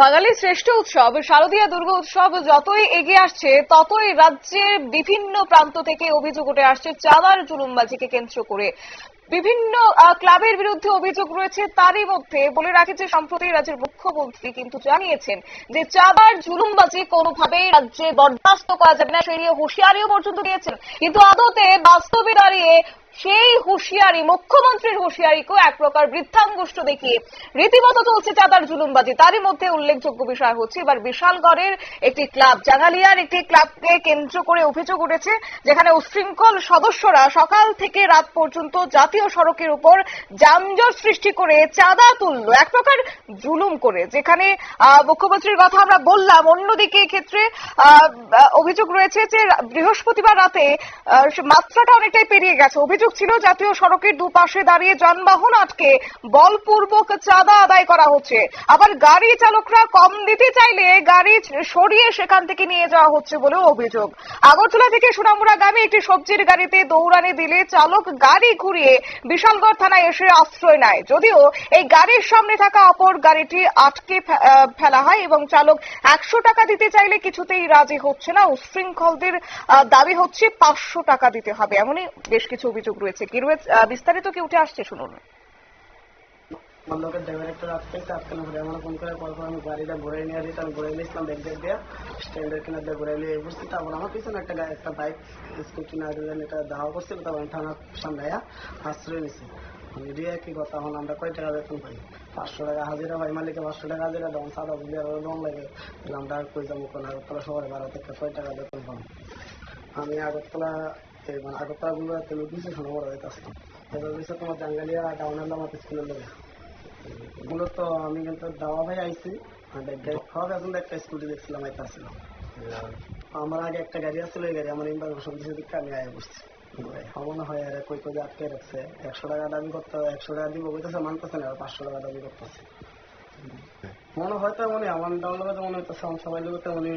বাঙালির শ্রেষ্ঠ উৎসব, শারদীয়া দুর্গা উৎসব যতই এগিয়ে আসছে, ততই রাজ্যের বিভিন্ন প্রান্ত থেকে অভিযোগ উঠে আসছে, চাঁদার জুলুমবাজিকে কেন্দ্র করে। বিভিন্ন ক্লাবের বিরুদ্ধে অভিযোগ রয়েছে, তারই মধ্যে বলে রাখি যে সম্প্রতি রাজ্যের মুখ্যমন্ত্রী কিন্তু জানিয়েছেন যে চাঁদার জুলুমবাজি কোনোভাবেই রাজ্যে বরদাস্ত করা যাবে না। সেই নিয়ে হুঁশিয়ারিও পর্যন্ত দিয়েছেন। কিন্তু আদতে বাস্তবে দাঁড়িয়ে সেই হুঁশিয়ারি মুখ্যমন্ত্রীর হুঁশিয়ারিকেও এক প্রকার বৃদ্ধাঙ্গুষ্ট দেখিয়ে রীতিমতো চলছে চাঁদার জুলুমবাজি। তারই মধ্যে উল্লেখযোগ্য বিষয় হচ্ছে এবার বিশালগড়ের একটি ক্লাব জাগালিয়ার একটি ক্লাবকে কেন্দ্র করে অভিযোগ উঠেছে যেখানে উশৃঙ্খল সদস্যরা সকাল থেকে রাত পর্যন্ত জাতীয় সড়কের উপর যানজট সৃষ্টি করে চাঁদা তুললো এক প্রকার জুলুম করে। যেখানে মুখ্যমন্ত্রীর কথা আমরা বললাম অন্যদিকে এক্ষেত্রে আহ, অভিযোগ রয়েছে যে বৃহস্পতিবার রাতে মাত্রাটা অনেকটাই পেরিয়ে গেছে। অভিযোগ ছিল জাতীয় সড়কের দুপাশে দাঁড়িয়ে যানবাহন আটকে। বলপূর্বক চাঁদা আদায় করা হচ্ছে। আবার গাড়ি চালকরা কম দিতে চাইলে গাড়ি সরিয়ে সেখান থেকে নিয়ে যাওয়া হচ্ছে বলেও অভিযোগ। আগরতলা থেকে সোনামুড়াগামী একটি সবজির গাড়িতে দৌড়ানি দিলে চালক গাড়ি ঘুরিয়ে বিশালগড় থানায় এসে আশ্রয় নেয়। যদিও এই গাড়ির সামনে থাকা অপর গাড়িটি আটকে ফেলা হয় এবং চালক একশো টাকা দিতে চাইলে কিছুতেই রাজি হচ্ছে না। উশৃঙ্খলদের দাবি হচ্ছে পাঁচশো টাকা দিতে হবে। এমনই বেশ কিছু অভিযোগ রয়েছে। কি রয়েছে? বিস্তারিত কি উঠে আসছে, শুনুন। বন্ধকের ড্রাইভার একটা রাত থেকে আজকাল ঘুরে আমার ফোন করে পর আমি গাড়িটা ঘুরে নিয়ে আসি আমি ঘুরে নিয়েছিলাম ব্যাগ ব্যাগ দিয়ে। স্ট্যান্ডের কিনার দিয়ে ঘুরে নিয়ে বসছি, তারপর আমার পিছনে একটা একটা বাইক স্কুটি না দিয়ে এটা ধাওয়া করছিল তখন আমি থানার সামনে আশ্রয় নিছি। আমি দিয়ে কি কথা এখন আমরা কয় টাকা বেতন পাই? পাঁচশো টাকা হাজিরা ভাই মালিকে পাঁচশো টাকা হাজিরা দেওয়া সাদা বুঝে আরও দম লাগে। আমরা কই যাব? কোন আগরতলা শহরে ভাড়া থেকে কয় টাকা বেতন পাবো। আমি আগরতলা মানে আগরতলা গুলো তেল দিয়েছি বড় হইতে আসতাম তোমার জাঙ্গালিয়া ডাউন আনলাম আমার স্কুলের লোক মূলত আমি কিন্তু দাওয়া ভাই আইছি খাওয়া এখন একটা স্কুটি দেখছিলাম এটা ছিল আমার আগে একটা গাড়ি আসছিল এই গাড়ি আমার ইনফরমেশন দিচ্ছে দিকে আমি আয় বসছি। মনে হয় আর কই কই আটকে রাখছে। একশো টাকা দাবি করতে, একশো টাকা দিব বলতেছে, মানতেছে না পাঁচশো টাকা দাবি করতেছে। মনে হয় তো মনে আমার ডাউন লোকে মনে হইতেছে, আমার সবাই লোক তেমনই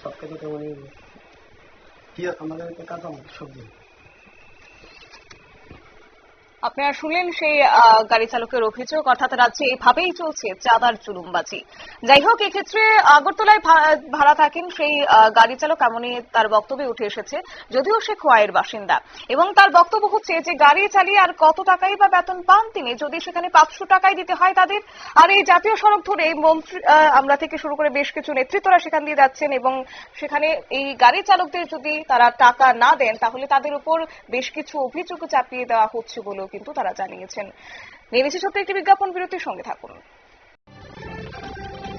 সব কিছু তেমনই Hier haben wir eine Kartonschule. আপনারা শুনলেন সেই গাড়ি চালকের অভিযোগ, অর্থাৎ রাজ্যে এইভাবেই চলছে চাঁদার জুলুমবাজি যাই হোক, এক্ষেত্রে আগরতলায় ভাড়া থাকেন সেই গাড়ি চালক, এমনই তার বক্তব্যে উঠে এসেছে, যদিও সে খোয়াইয়ের বাসিন্দা। এবং তার বক্তব্য হচ্ছে যে, গাড়ি চালিয়ে আর কত টাকাই বা বেতন পান তিনি? যদি সেখানে পাঁচশো টাকাই দিতে হয় তাদের, আর এই জাতীয় সড়ক ধরে মন্ত্রী আমরা থেকে শুরু করে বেশ কিছু নেতৃত্বরা সেখান দিয়ে যাচ্ছেন এবং সেখানে এই গাড়ি চালকদের যদি তারা টাকা না দেন, তাহলে তাদের উপর বেশ কিছু অভিযোগ চাপিয়ে দেওয়া হচ্ছে বলেও কিন্তু তারা জানিয়েছেন। নিয়ে ছোট্ট একটি বিজ্ঞাপন বিরতির সঙ্গে থাকুন।